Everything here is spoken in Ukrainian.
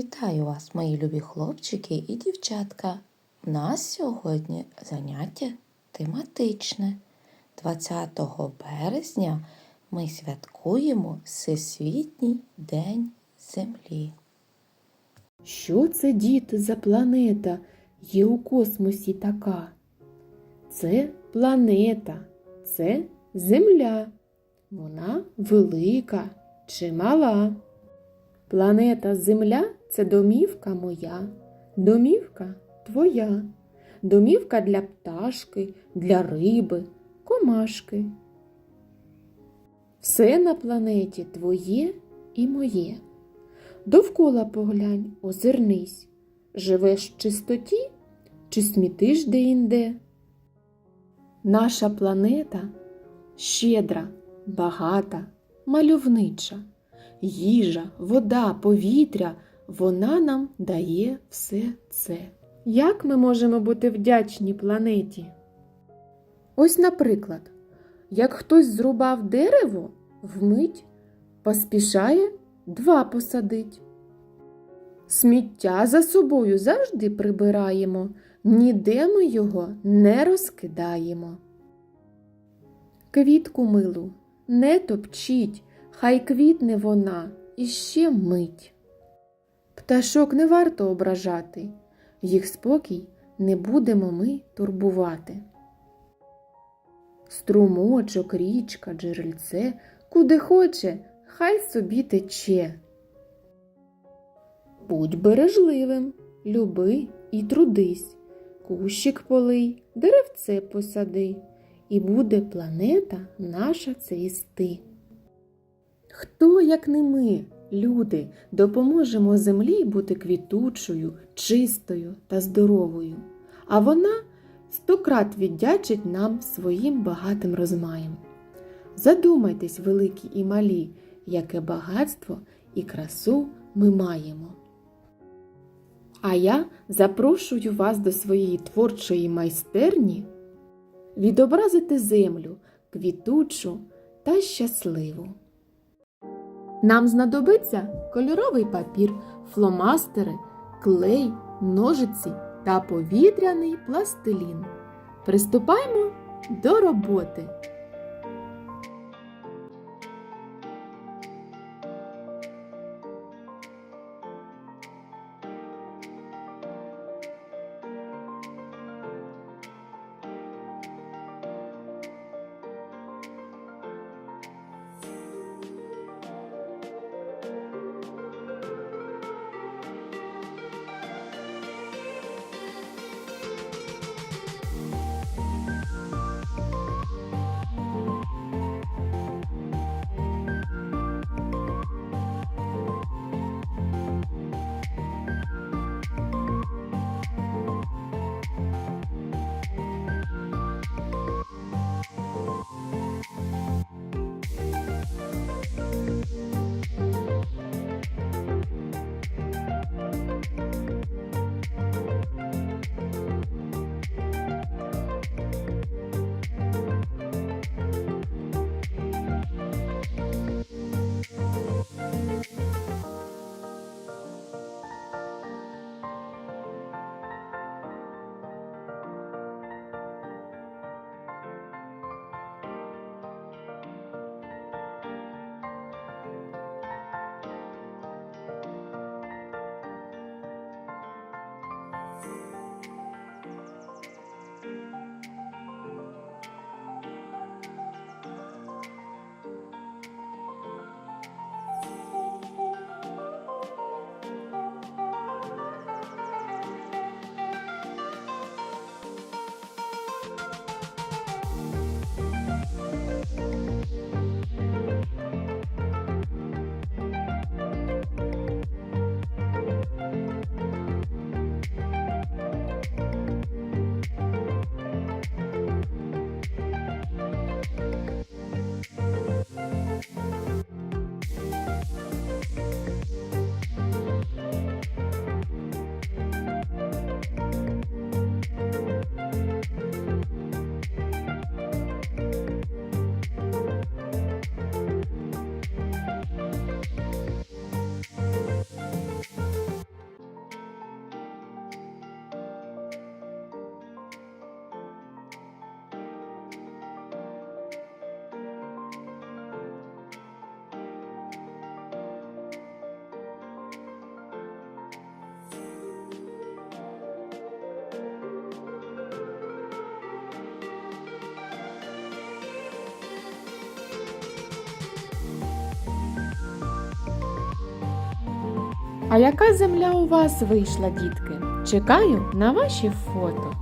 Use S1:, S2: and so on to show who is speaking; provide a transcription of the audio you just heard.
S1: Вітаю вас, мої любі хлопчики і дівчатка. У нас сьогодні заняття тематичне. 20 березня ми святкуємо Всесвітній день Землі.
S2: Що це, діти, за планета є у космосі така? Це планета, це Земля. Вона велика чи мала. Планета Земля це домівка моя, домівка твоя, домівка для пташки, для риби, комашки. Все на планеті твоє і моє. Довкола поглянь, озирнись, живеш в чистоті чи смітиш де-інде? Наша планета щедра, багата, мальовнича. Їжа, вода, повітря вона нам дає все це. Як ми можемо бути вдячні планеті? Ось, наприклад, як хтось зрубав дерево, вмить поспішає два посадить. Сміття за собою завжди прибираємо, ніде ми його не розкидаємо. Квітку милу не топчіть, хай квітне вона іще мить. Пташок не варто ображати, їх спокій не будемо ми турбувати. Струмочок, річка, джерельце, куди хоче, хай собі тече. Будь бережливим, люби і трудись, кущик полий, деревце посади, і буде планета наша цвісти. Хто, як не ми, люди, допоможемо землі бути квітучою, чистою та здоровою, а вона стократ віддячить нам своїм багатим розмаєм. Задумайтесь, великі і малі, яке багатство і красу ми маємо. А я запрошую вас до своєї творчої майстерні відобразити землю квітучу та щасливу. Нам знадобиться кольоровий папір, фломастери, клей, ножиці та повітряний пластилін. Приступаємо до роботи. thank you. А яка земля у вас вийшла, дітки? Чекаю на ваші фото.